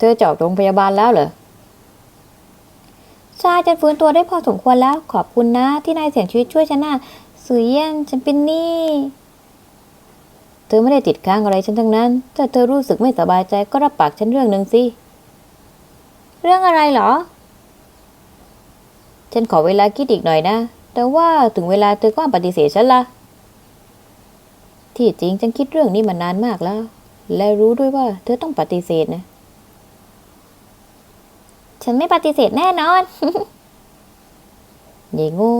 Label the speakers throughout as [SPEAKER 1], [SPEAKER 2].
[SPEAKER 1] เธอจะออกโรงพยาบาลแล้วเหรอ
[SPEAKER 2] ใช่ฉันฟื้นตัวได้พอสมควรแล้ว ขอบคุณนะ ที่นายเสี่ยงชีวิตช่วยฉันนะสุยเยี่ยนฉันเป็นหนี้
[SPEAKER 1] เธอไม่ได้ติดค้างอะไรฉันทั้งนั้นถ้าเธอรู้สึกไม่สบายใจก็รับปากฉันเรื่องหนึ่งสิ
[SPEAKER 2] เรื่องอะไรเหรอ
[SPEAKER 1] ฉันขอเวลาคิดอีกหน่อยนะ แต่ว่าถึงเวลาเธอก็ปฏิเสธฉันละ ที่จริงฉันคิดเรื่องนี้มานานมากแล้ว และรู้ด้วยว่าเธอต้องปฏิเสธนะ
[SPEAKER 2] ฉันไม่ปฏิเสธแน่นอน
[SPEAKER 1] เยโง่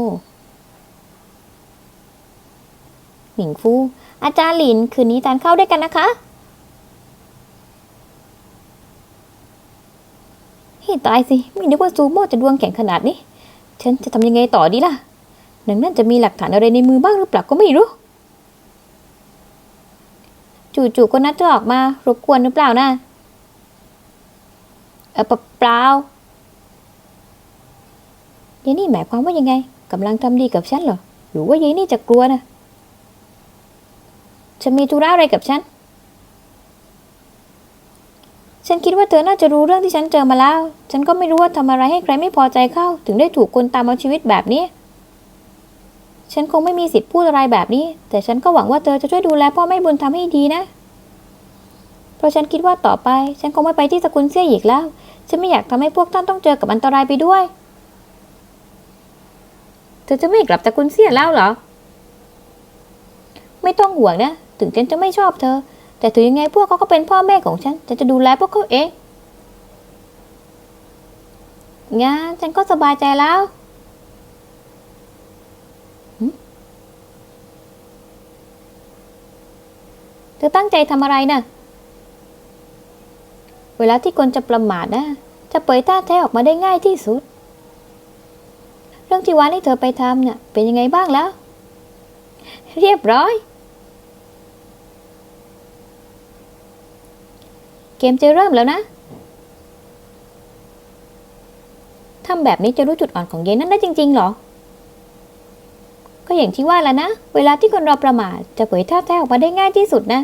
[SPEAKER 2] หมิงฟู อาจารย์หลิน คืนนี้ทานข้าวด้วยกันนะคะให้ตายสิ ไม่นึกว่าซูโม่จะดวงแข็งขนาดนี้ ฉันจะทำยังไงต่อดีล่ะหนังนั่นจะมีหลักฐานอะไรในมือบ้างหรือเปล่าก็ไม่รู้ จู่ๆก็นัดจะออกมารบกวนหรือเปล่านะ ออเปล่าๆยายนี่หมายความว่ายังไงกำลังทำดีกับฉันเหรอ หรือว่ายายนี่จะกลัวนะจะมีธุระอะไรกับฉัน ฉันคิดว่าเธอน่าจะรู้เรื่องที่ฉันเจอมาแล้ว ฉันก็ไม่รู้ว่าทำอะไรให้ใครไม่พอใจเข้า ถึงได้ถูกคนตามเอาชีวิตแบบนี้ ฉันคงไม่มีสิทธิ์พูดอะไรแบบนี้ แต่ฉันก็หวังว่าเธอจะช่วยดูแลพ่อแม่บุญทำให้ดีนะ เพราะฉันคิดว่าต่อไป ฉันคงไม่ไปที่สกุลเซี่ยอีกแล้ว ฉันไม่อยากทำให้พวกท่านต้องเจอกับอันตรายไปด้วย เธอจะไม่กลับสกุลเซียแล้วเหรอ ไม่ต้องห่วงนะ ถึงฉันจะไม่ชอบเธอ แต่ถึงยังไงพวกเขาก็เป็นพ่อแม่ของฉัน ฉันจะดูแลพวกเขาเอง งั้นฉันก็สบายใจแล้วเธอตั้งใจทำอะไรนะ่ะ เวลาที่คนจะประมาทนะ จะเผยท่าแท้ออกมาได้ง่ายที่สุด เรื่องที่วานที่เธอไปทำเนี่ยเป็นยังไงบ้างแล้ว เรียบร้อย เกมจะเริ่มแล้วนะทำแบบนี้จะรู้จุดอ่อนของเย็นนั้นได้จริงๆหรอ ก็อย่างที่ว่าแล้วนะ เวลาที่คนเราประมาทจะเผยท่าแท้ออกมาได้ง่ายที่สุดนะ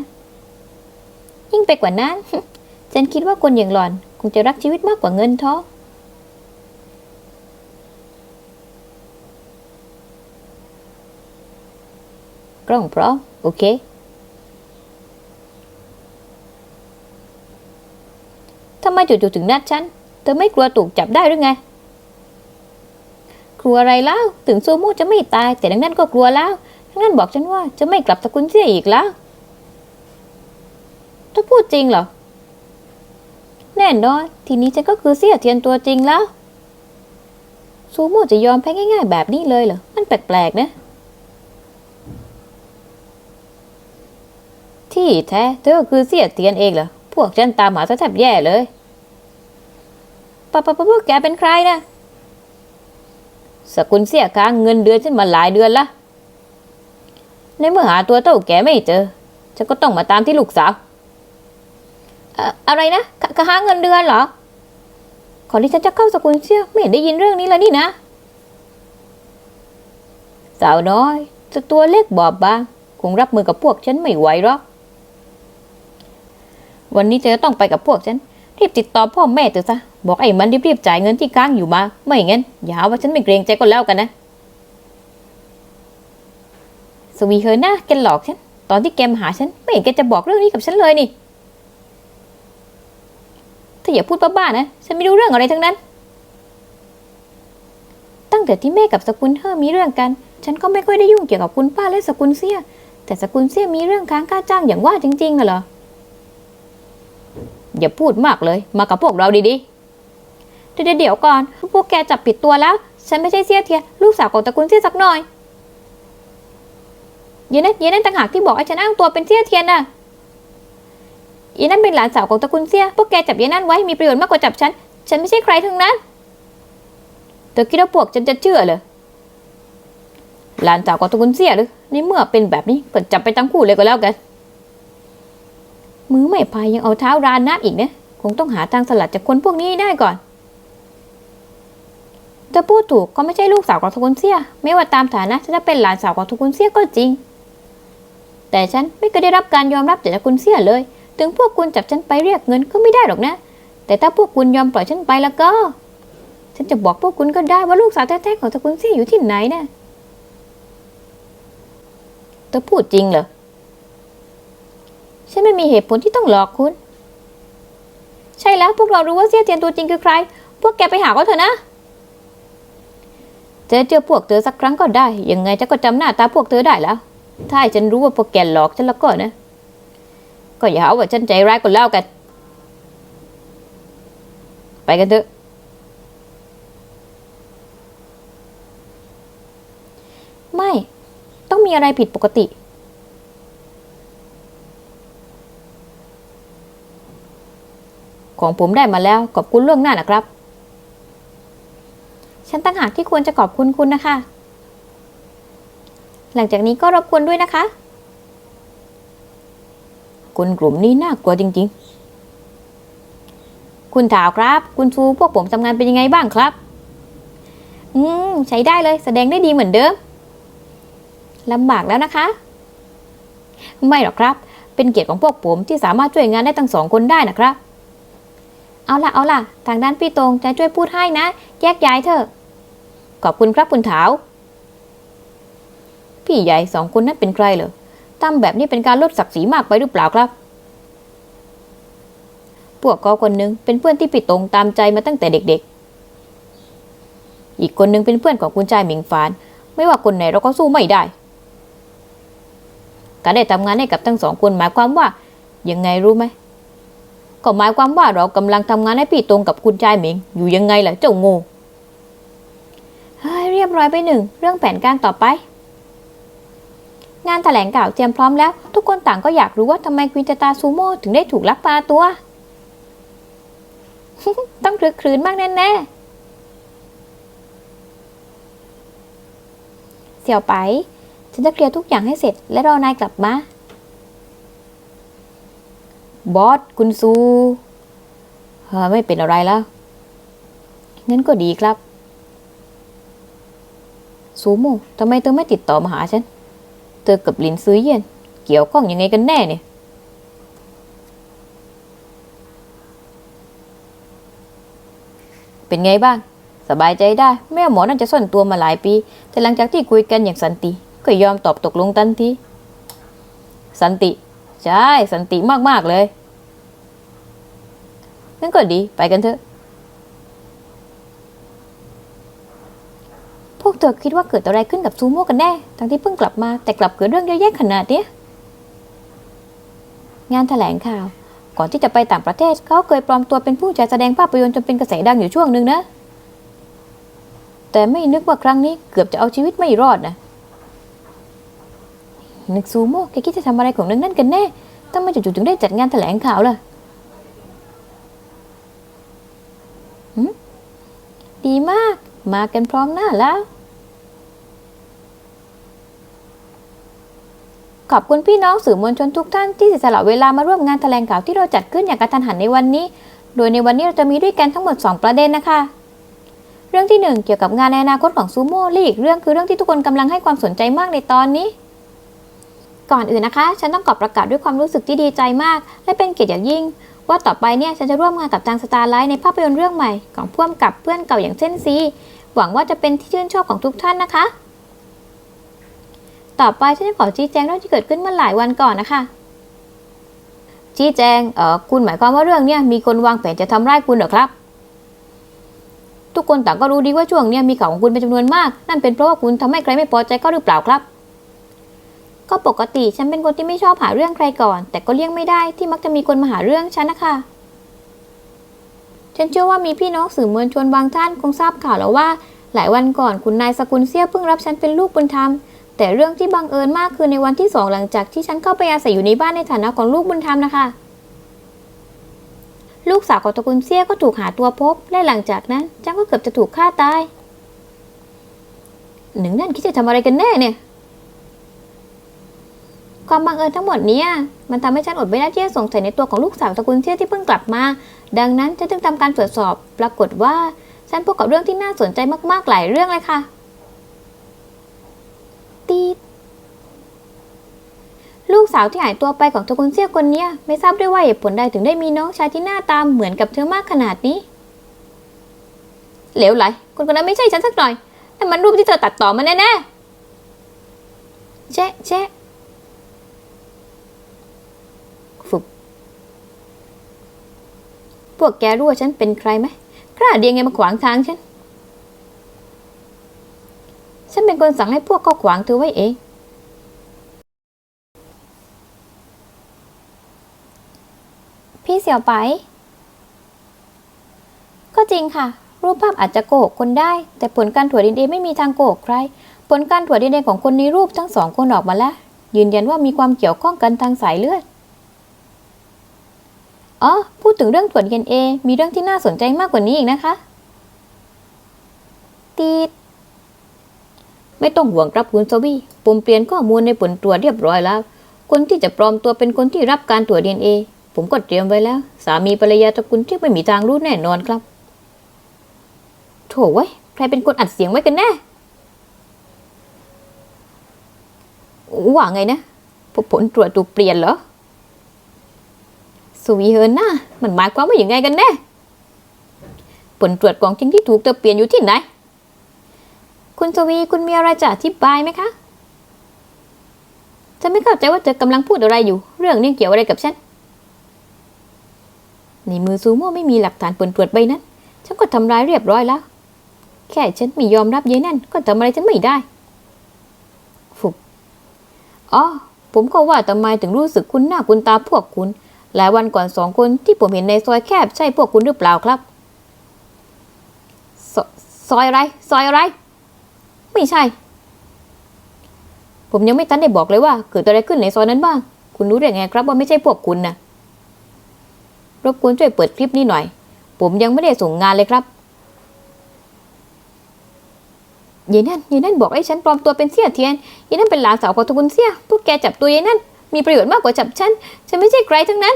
[SPEAKER 2] ยิ่งไปกว่านั้น ฉันคิดว่าคนอย่างหล่อนคงจะรักชีวิตมากกว่าเงินทอง
[SPEAKER 1] กล้องพร้อมโอเค
[SPEAKER 2] ทำไมจู่ๆถึงนัดฉัน เธอไม่กลัวถูกจับได้หรือไง กลัวอะไรแล้ว ถึงซูโม่จะไม่ตาย แต่ดังนั้นก็กลัวแล้วดังนั้นบอกฉันว่าจะไม่กลับสกุลเสียอีกแล้วถ้าพูดจริงเหรอ แน่นอน ทีนี้ฉันก็คือเสียเทียนตัวจริงแล้ว ซูโม่จะยอมแพ้ง่าย ๆ แบบนี้เลยเหรอ มันแปลกๆนะ
[SPEAKER 1] ที่แท้เธอคือเสียเตียนเองเหรอ พวกฉันตามหาซะแทบแย่เลย
[SPEAKER 2] ปะปะปะพวกแกเป็นใครนะ
[SPEAKER 1] สกุลเสียค้างเงินเดือนฉันมาหลายเดือนละ ในเมื่อหาตัวเต้าแกไม่เจอ ฉันก็ต้องมาตามที่ลูกสาว
[SPEAKER 2] อะไรนะกะกะหาเงินเดือนเหรอขอที่ฉันจะเข้าสกุลเชี่ยไม่เห็นได้ยินเรื่องนี้เลยนี่นะ
[SPEAKER 1] สาวน้อยจะตัวเล็กบอบบาง คงรับมือกับพวกฉันไม่ไหวหรอก วันนี้เธอต้องไปกับพวกฉัน รีบติดต่อพ่อแม่เธอซะ บอกไอ้มันรีบๆจ่ายเงินที่ค้างอยู่มา ไม่งั้น อย่าหาว่าฉันไม่เกรงใจก็แล้วกันนะ
[SPEAKER 2] สวีเฮอร์นะแกหลอกฉัน ตอนที่แกมาหาฉัน ไม่เห็นแกจะบอกเรื่องนี้กับฉันเลยนี่ ธออย่าพูดบ้าๆนะ ฉันไม่รู้เรื่องอะไรทั้งนั้น ตั้งแต่ที่แม่กับสกุลเฮอมีเรื่องกัน ฉันก็ไม่ค่อยได้ยุ่งเกี่ยวกับคุณป้าและสกุลเซีย แต่สกุลเซียมีเรื่องค้างค่าจ้างอย่างว่าจริงๆอะเหรอ
[SPEAKER 1] อย่าพูดมากเลย มากับพวกเราดี
[SPEAKER 2] เดี๋ยวเดี๋ยวก่อน พวกแกจับผิดตัวแล้ว ฉันไม่ใช่เสียเทีย ลูกสาวของตระกูลเสียสักหน่อยเย็นนั่นเย็นนั่นต่างหากที่บอกให้ฉันอ้างตัวเป็นเสียเทียนน่ะ เย็นนั่นเป็นหลานสาวของตระกูลเสีย พวกแกจับย็นนั่นไว้มีประโยชน์มากกว่าจับฉัน ฉันไม่ใช่ใครทั้งนั้น
[SPEAKER 1] เธอคิดว่าพวกฉันจะเชื่อเหรอ หลานสาวของตระกุนเสียหรือ ในเมื่อเป็นแบบนี้ก็จับไปทั้งคู่เลยก็แล้วกัน
[SPEAKER 2] มือไม่พายยังเอาเท้ารานน้ำอีกนะคงต้องหาทางสลัดจากคนพวกนี้ได้ก่อนจะพูดถูกก็ไม่ใช่ลูกสาวของทุกุนเซีย ไม่ว่าตามฐานะจะเป็นหลานสาวของทุกุนเซียก็จริง แต่ฉันไม่เคยได้รับการยอมรับจากทุกุนเซียเลย ถึงพวกคุณจับฉันไปเรียกเงินก็ไม่ได้หรอกนะ แต่ถ้าพวกคุณยอมปล่อยฉันไปแล้วก็ ฉันจะบอกพวกคุณก็ได้ว่าลูกสาวแท้ๆของตระกูลเซี่ยอยู่ที่ไหนนะ
[SPEAKER 1] เธอพูดจริงเหรอ
[SPEAKER 2] ฉันไม่มีเหตุผลที่ต้องหลอกคุณ ใช่แล้วพวกเรารู้ว่าเซี่ยเทียนตัวจริงคือใคร พวกแกไปหาเขาเถอะนะ
[SPEAKER 1] เจอเจอพวกเธอสักครั้งก็ได้ ยังไงฉันก็จำหน้าตาพวกเธอได้แล้ว ถ้าให้ฉันรู้ว่าพวกแกหลอกฉันแล้วก็นะ ก็อย่าหาว่าฉันใจร้ายก็แล้วกัน ไปกันเถอะ
[SPEAKER 2] ไม่ ต้องมีอะไรผิดปกติ
[SPEAKER 1] ของผมได้มาแล้ว ขอบคุณล่วงหน้านะครับ
[SPEAKER 2] ฉันตั้งหากที่ควรจะขอบคุณคุณนะคะ หลังจากนี้ก็รบกวนด้วยนะคะ
[SPEAKER 1] คนกลุ่มนี้น่ากลัวจริง ๆ คุณถาวครับ คุณชูพวกผมทำงานเป็นยังไงบ้างครับ
[SPEAKER 2] อืม ใช้ได้เลยแสดงได้ดีเหมือนเดิมลำบากแล้วนะคะ
[SPEAKER 1] ไม่หรอกครับ เป็นเกียรติของพวกผมที่สามารถช่วยงานได้ทั้งสองคนได้นะครับ
[SPEAKER 2] เอาล่ะเอาล่ะ ทางด้านพี่ตรงจะช่วยพูดให้นะ แยกย้ายเถอะ
[SPEAKER 1] ขอบคุณครับคุณถาว พี่ใหญ่สองคนนั้นเป็นใครเหรอ ทำแบบนี้เป็นการลดศักดิ์ศรีมากไปหรือเปล่าครับพวกเขาคนหนึ่งเป็นเพื่อนที่พี่ตรงตามใจมาตั้งแต่เด็กๆ อีกคนหนึ่งเป็นเพื่อนของคุณชายหมิงฟาน ไม่ว่าคนไหนเราก็สู้ไม่ได้ การได้ทำงานให้กับทั้งสองคนหมายความว่ายังไงรู้ไหม ก็หมายความว่าเรากำลังทำงานให้พี่ตรงกับคุณชายหมิง อยู่ยังไงล่ะเจ้าง่
[SPEAKER 2] เฮ้ยเรียบร้อยไปหนึ่ง เรื่องแผนการต่อไป งานแถลงข่าวเตรียมพร้อมแล้ว ทุกคนต่างก็อยากรู้ว่าทำไมควินจตาซูโม่ถึงได้ถูกลักพาตัว ต้องคลึกครื้นมากแน่ๆเสี่ยวไป ฉันจะเคลียร์ทุกอย่างให้เสร็จ และรอนายกลับมา
[SPEAKER 1] บอสคุณซูเฮ้ไม่เป็นอะไรแล้วงั้นก็ดีครับซูโม่ทำไมเธอไม่ติดต่อมาหาฉัน เธอกับลินซื้อเย็น เกี่ยวข้องยังไงกันแน่เนี่ย เป็นไงบ้าง สบายใจได้ แม่หมอน่าจะซ่อนตัวมาหลายปี แต่หลังจากที่คุยกันอย่างสันติก็ยอมตอบตกลงทันที สันติ ใช่ สันติมากๆเลยงั้นก็ดี ไปกันเถอะ
[SPEAKER 2] วกเธอคิดว่าเกิดอะไรขึ้นกับซูโม่กันแน่ ทั้งที่เพิ่งกลับมาแต่กลับเกิดเรื่องเยอะแยะขนาดเนี้ย งานแถลงข่าว ก่อนที่จะไปต่างประเทศเขาเคยปลอมตัวเป็นผู้จัดแสดงภาพยนตร์จนเป็นกระแสดังอยู่ช่วงหนึ่งนะ
[SPEAKER 1] แต่ไม่นึกว่าครั้งนี้เกือบจะเอาชีวิตไม่รอดนะ
[SPEAKER 2] นึกซูโม่แกคิดจะทำอะไรของนึงนั่นกันแน่ทำไมจู่ๆถึงได้จัดงานแถลงข่าวล่ะดีมาก มากันพร้อมหน้าแล้ว ขอบคุณพี่น้องสื่อมวลชนทุกท่านที่เสียสละเวลามาร่วมงานแถลงข่าวที่เราจัดขึ้นอย่างกระทันหันในวันนี้ โดยในวันนี้เราจะมีด้วยกันทั้งหมด 2 ประเด็นนะคะ เรื่องที่ 1 เกี่ยวกับงานในอนาคตของซูโม่และอีกเรื่องคือเรื่องที่ทุกคนกำลังให้ความสนใจมากในตอนนี้ ก่อนอื่นนะคะ ฉันต้องขอประกาศด้วยความรู้สึกที่ดีใจมาก และเป็นเกียรติอย่างยิ่ง ว่าต่อไปเนี่ยฉันจะร่วมงานกับทางสตาร์ไลท์ในภาพยนตร์เรื่องใหม่ของพ่วมกับเพื่อนเก่าอย่างเส้นซีหวังว่าจะเป็นที่ชื่นชอบของทุกท่านนะคะ ต่อไปฉันจะขอชี้แจงเรื่องที่เกิดขึ้นเมื่อหลายวันก่อนนะคะ
[SPEAKER 1] ชี้แจง เออคุณหมายความว่าเรื่องเนี้ยมีคนวางแผนจะทำร้ายคุณเหรอครับ ทุกคนต่างก็รู้ดีว่าช่วงเนี้ยมีข่าวของคุณเป็นจำนวนมาก นั่นเป็นเพราะว่าคุณทำให้ใครไม่พอใจก็หรือเปล่าครับ
[SPEAKER 2] ก็ปกติฉันเป็นคนที่ไม่ชอบหาเรื่องใครก่อน แต่ก็เลี่ยงไม่ได้ที่มักจะมีคนมาหาเรื่องฉันนะคะฉันเชื่อว่ามีพี่น้องสื่อมวลชนบางท่านคงทราบข่าวแล้วว่า หลายวันก่อนคุณนายสกุลเซี่ยเพิ่งรับฉันเป็นลูกบุญธรรม แต่เรื่องที่บังเอิญมากคือในวันที่สองหลังจากที่ฉันเข้าไปอาศัยอยู่ในบ้านในฐานะของลูกบุญธรรมนะคะ ลูกสาวของตระกูลเซี่ยก็ถูกหาตัวพบ และหลังจากนั้นฉันก็เกือบจะถูกฆ่าตาย
[SPEAKER 1] หนึ่งนั่นคิดจะทำอะไรกันแน่เนี่ย
[SPEAKER 2] ความบังเอิญทั้งหมดนี้มันทำให้ฉันอดไม่ได้ที่จะสงสัยในตัวของลูกสาวตระกูลเซี่ยที่เพิ่งกลับมา ดังนั้นฉันจึงทำการตรวจสอบ ปรากฏว่าฉันพบกับเรื่องที่น่าสนใจมากๆหลายเรื่องเลยค่ะ ตีดลูกสาวที่หายตัวไปของตระกูลเซี่ยคนเนี้ยไม่ทราบด้วยว่าเหตุผลใดถึงได้มีน้องชายที่หน้าตามเหมือนกับเธอมากขนาดนี้
[SPEAKER 1] เหลวไหลคนคนนั้นไม่ใช่ฉันสักหน่อยนั่มันรูปที่เธอตัดต่อมาแน่ๆ
[SPEAKER 2] แจ๊ะแจ๊ะ
[SPEAKER 1] ฝึกพวกแกรู้ว่าฉันเป็นใครไหมกล้าเดียงไงมาขวางทางฉัน ฉันเป็นคนสั่งให้พวกเขาขวางเธอไว้เอง
[SPEAKER 2] พี่เสี่ยวไป ก็จริงค่ะ รูปภาพอาจจะโกหกคนได้ แต่ผลการตรวจดีเไม่มีทางโกหกใคร ผลการตรวจดีเของคนในรูปทั้งสองคนออกมาแล้ว ยืนยันว่ามีความเกี่ยวข้องกันทางสายเลือดอ๋อ พูดถึงเรื่องตรวจ DNA มีเรื่องที่น่าสนใจมากกว่านี้อีกนะคะ ตีด
[SPEAKER 1] ไม่ต้องห่วงครับคุณสวีผมเปลี่ยนข้อมูลในผลตรวจเรียบร้อยแล้ว คนที่จะปลอมตัวเป็นคนที่รับการตรวจดีเอผมก็เตรียมไว้แล้ว สามีภรรยาตระกูลที่ไม่มีทางรู้แน่นอนครับโถไว้ยใครเป็นคนอัดเสียงไว้กันแน่ว่าไงนะผผลตรวจถูกเปลี่ยนเหรอสวีเฮิร์นน่ามันหมายความว่าอย่างไงกันแน่ผลตรวจของจริงที่ถูกเธอเปลี่ยนอยู่ที่ไหน
[SPEAKER 2] คุณสวีคุณมีอะไรจะอธิบายไหมคะ
[SPEAKER 1] ฉันไม่เข้าใจว่าเธอกำลังพูดอะไรอยู่ เรื่องนี้เกี่ยวอะไรกับฉันในมือซูโม่ไม่มีหลักฐานผลตรวจใบนั้น ฉันก็ทำลายเรียบร้อยแล้ว แค่ฉันไม่ยอมรับเย้นั่น ก็ทำอะไรฉันไม่ได้ ฟุกอ๋อ ผมก็ว่าทำไมถึงรู้สึกคุ้นหน้าคุ้นตาพวกคุณ หลายวันก่อนสองคนที่ผมเห็นในซอยแคบใช่พวกคุณหรือเปล่าครับ ซอยอะไร ซอยอะไร ไม่ใช่ ผมยังไม่ทันได้บอกเลยว่า เกิดอะไรขึ้นในซอยนั้นบ้าง คุณรู้ได้ไงครับว่าไม่ใช่พวกคุณนะรบกวนช่วยเปิดคลิปนี้หน่อย ผมยังไม่ได้ส่งงานเลยครับยายนั่นยายนั่นบอกให้ฉันปลอมตัวเป็นเสี่ยเทียนยายนั่นเป็นหลานสาวของตระกูลเสี่ยพวกแกจับตัวยายนั่นมีประโยชน์มากกว่าจับฉัน ฉันไม่ใช่ใครทั้งนั้น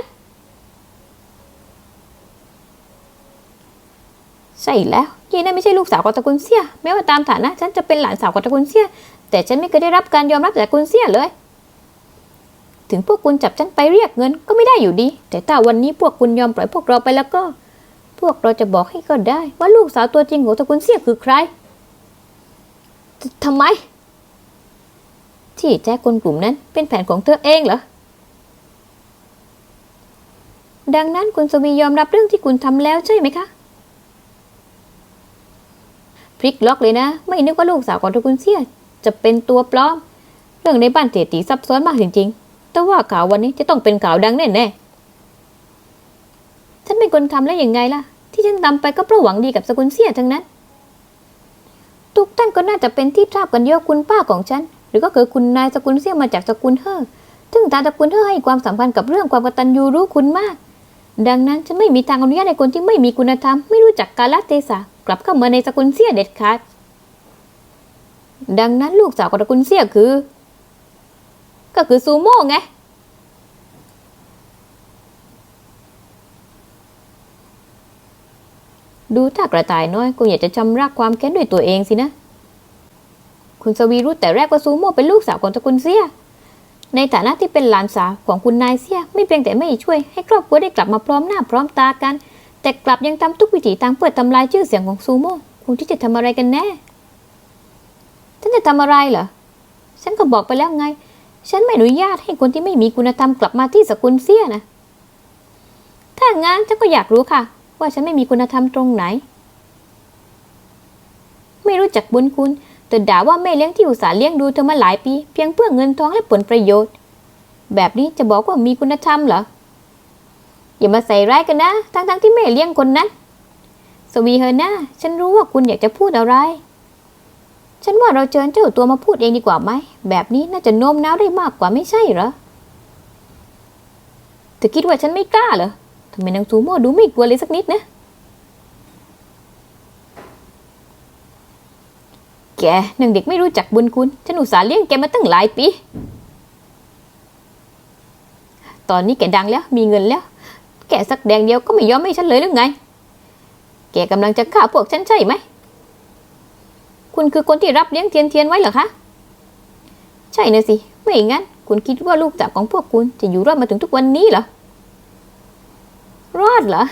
[SPEAKER 1] ใช่แล้วยายนั่นไม่ใช่ลูกสาวของตระกูลเสี่ยแม้ว่าตามฐานะฉันจะเป็นหลานสาวของตระกูลเสี่ยแต่ฉันไม่เคยได้รับการยอมรับจากคุณเสี่ยเลย ถึงพวกคุณจับฉันไปเรียกเงินก็ไม่ได้อยู่ดี แต่ถ้าวันนี้พวกคุณยอมปล่อยพวกเราไปแล้วก็ พวกเราจะบอกให้ก็ได้ ว่าลูกสาวตัวจริงของตระกูลเสี่ยคือใครททำไม ที่แจ้คนกลุ่มนั้นเป็นแผนของเธอเองเหรอดังนั้นคุณสวียอมรับเรื่องที่คุณทำแล้วใช่ไหมคะ พลิกล็อกเลยนะ ไม่นึกว่าลูกสาวของตระกูลเสียจะเป็นตัวปลอม เรื่องในบ้านเศรษฐีซับซ้อนมากจริงๆ แต่ว่าข่าววันนี้จะต้องเป็นข่าวดังแน่ๆ ฉันเป็นคนทำแล้วยังไงล่ะ ที่ฉันทำไปก็เพราะหวังดีกับสกุลเสียทั้งนั้น ทุกท่านก็น่าจะเป็นที่ทราบกันเยอะคุณป้าของฉัน หรือก็คือคุณนายสกุลเสียมาจากสกุลเฮอซึ่งทางสกุลเฮอให้ความสำคัญกับเรื่องความกตัญญูรู้คุณมาก ดังนั้นฉันไม่มีทางอนุญาตให้คนที่ไม่มีคุณธรรม ไม่รู้จักกาลเทศะ ลับเข้ามาในสกุลเสียเด็ดขาด ดังนั้นลูกสาวของตระกุลเสียคือ ก็คือซูโม่ไง ดูถ้ากระต่ายน้อยคงอยากจะชำระความแค้นด้วยตัวเองสินะ คุณสวีรู้แต่แรกว่าซูโม่เป็นลูกสาวของตระกุลเสียในฐานะที่เป็นหลานสาวของคุณนายเสียไม่เพียงแต่ไม่ช่วยให้ครอบครัวได้กลับมาพร้อมหน้าพร้อมตากัน แต่กลับยังทำทุกวิถีทางเพื่อทำลายชื่อเสียงของซูโม่คุณที่จะทำอะไรกันแน่ ฉันจะทำอะไรเหรอ ฉันก็บอกไปแล้วไง ฉันไม่อนุญาตให้คนที่ไม่มีคุณธรรมกลับมาที่สกุลเสียนะ ถ้างั้นฉันก็อยากรู้ค่ะ ว่าฉันไม่มีคุณธรรมตรงไหน ไม่รู้จักบุญคุณแต่ด่าว่าแม่เลี้ยงที่อุตส่าห์เลี้ยงดูเธอมาหลายปี เพียงเพื่อเงินทองและผลประโยชน์ แบบนี้จะบอกว่ามีคุณธรรมเหรอ อย่ามาใส่ร้ายกันนะ ทั้งๆที่แม่เลี้ยงคนนั้น สวีเฮอร์นาฉันรู้ว่าคุณอยากจะพูดอะไร ฉันว่าเราเชิญเจ้าตัวมาพูดเองดีกว่าไหม แบบนี้น่าจะโน้มน้าวได้มากกว่าไม่ใช่เหรอเธอคิดว่าฉันไม่กล้าเหรอทำไมนางซูโม่ดูไม่กลัวเลยสักนิดนะ แกนางเด็กไม่รู้จักบุญคุณ ฉันอุตส่าห์เลี้ยงแกมาตั้งหลายปี ตอนนี้แกดังแล้ว มีเงินแล้ว แกสักแดงเดียวก็ไม่ยอมให้ฉันเลยหรือไง แกกำลังจะฆ่าพวกฉันใช่ไหม คุณคือคนที่รับเลี้ยงเทียนเทียนไว้เหรอคะ ใช่นะสิ ไม่อย่างนั้น คุณคิดว่าลูกสาวของพวกคุณจะอยู่รอดมาถึงทุกวันนี้เหรอ รอดเหรอ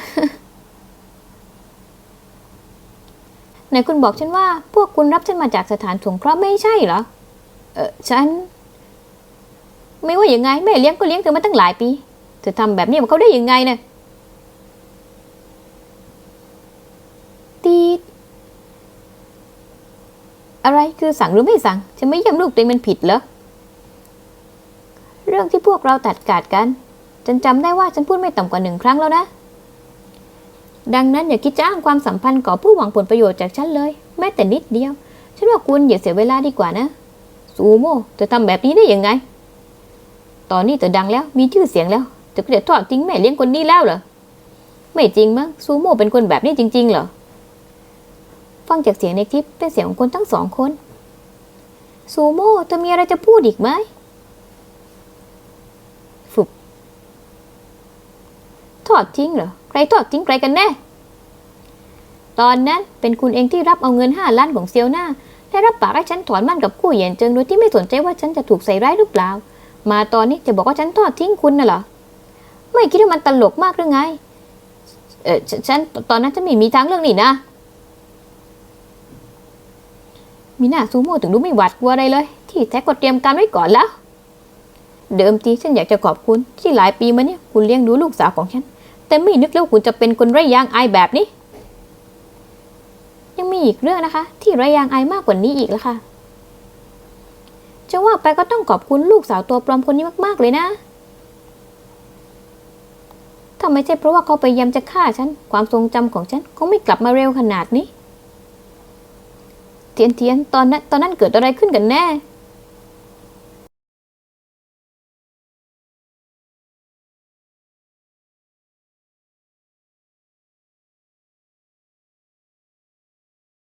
[SPEAKER 1] ไหนคุณบอกฉันว่า พวกคุณรับฉันมาจากสถานสงเคราะห์ไม่ใช่เหรอ เออฉัน ไม่ว่าอย่างไงแม่เลี้ยงก็เลี้ยงเธอมาตั้งหลายปี เธอทำแบบนี้กับเขาได้ยังไงเนี่ยตีดอะไรคือสั่งหรือไม่สั่งฉันไม่เยี่ยมลูกตัวเองมันผิดเหรอ เรื่องที่พวกเราตัดขาดกัน ฉันจำได้ว่าฉันพูดไม่ต่ำกว่าหนึ่งครั้งแล้วนะ ดังนั้นอย่าคิดจะอ้างความสัมพันธ์ก่อผู้หวังผลประโยชน์จากฉันเลย แม้แต่นิดเดียว ฉันว่าคุณอย่าเสียเวลาดีกว่านะ ซูโม่เธอทำแบบนี้ได้ยังไง ตอนนี้เธอดังแล้วมีชื่อเสียงแล้ว เธอก็จะทอดทิ้งแม่เลี้ยงคนนี้แล้วเหรอ ไม่จริงมั้งซูโม่เป็นคนแบบนี้จริง ๆ เหรอ ฟังจากเสียงในคลิปเป็นเสียงของคนทั้งสองคน ซูโม่เธอมีอะไรจะพูดอีกไหมฝึกทอดทิ้งเหรอ ใครทอดทิ้งใครกันแน่ ตอนนั้นเป็นคุณเองที่รับเอาเงินห้าล้านของเซียวหน้าและรับปากให้ฉันถอนมั่นกับกู้เหยียนเจิงโดยที่ไม่สนใจว่าฉันจะถูกใส่ร้ายหรือเปล่า มาตอนนี้จะบอกว่าฉันทอดทิ้งคุณน่ะเหรอ ไม่คิดว่ามันตลกมากหรือไง เออฉฉันตอนนั้นฉันไม่มีทางเลือกนี่นะ มีหน้าซูโม่ถึงดูไม่หวาดกลัวอะไรเลย ที่แท้ก็เตรียมการไว้ก่อนแล้ว เดิมทีฉันอยากจะขอบคุณที่หลายปีมาเนี่ยคุณเลี้ยงดูลูกสาวของฉัน แต่ไม่นึกแล้วาคุณจะเป็นคนไร้ยางอายแบบนี้ ยังมีอีกเรื่องนะคะ ที่ไร้ยางอายมากกว่านี้อีกแล้วค่ะจะว่าไปก็ต้องขอบคุณลูกสาวตัวปลอมคนนี้มาก ๆ เลยนะาไม่ใช่เพราะว่าเขาพยายามจะฆ่าฉัน ความทรงจำของฉันคงไม่กลับมาเร็วขนาดนี้ เทียนเทียนตอนนั้นตอนนั้นเกิดอะไรขึ้นกันแน่